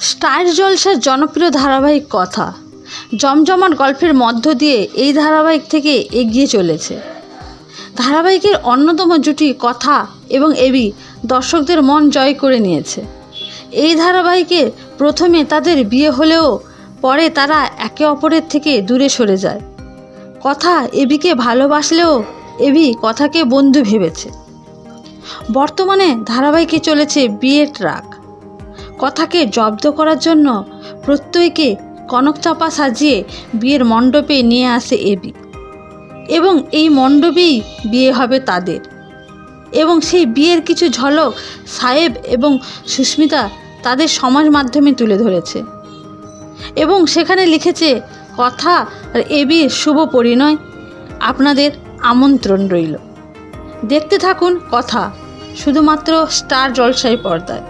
Star জলসার জনপ্রিয় ধারাবাহিক কথা। জমজমাট গল্পের মধ্য দিয়ে এই ধারাবাহিক থেকে এগিয়ে চলেছে। ধারাবাহিকের অন্যতম জুটি কথা এবং এবি দর্শকদের মন জয় করে নিয়েছে। এই ধারাবাহিকে প্রথমে তাদের বিয়ে হলেও পরে তারা একে অপরের থেকে দূরে সরে যায়। কথা এবিকে ভালোবাসলেও এবি কথাকে বন্ধু ভেবেছে। বর্তমানে ধারাবাহিকে চলেছে বিয়ের ট্রাক। কথাকে জব্দ করার জন্য প্রত্যয়কে কনক চাপা সাজিয়ে বিয়ের মণ্ডপে নিয়ে আসে এবি। এবং এই মণ্ডপেই বিয়ে হবে তাদের। এবং সেই বিয়ের কিছু ঝলক সাহেব এবং সুস্মিতা তাদের সমাজ মাধ্যমে তুলে ধরেছে। এবং সেখানে লিখেছে, কথা আর এবির শুভ পরিণয়, আপনাদের আমন্ত্রণ রইল। দেখতে থাকুন কথা, শুধুমাত্র স্টার জলসাই পর্দায়।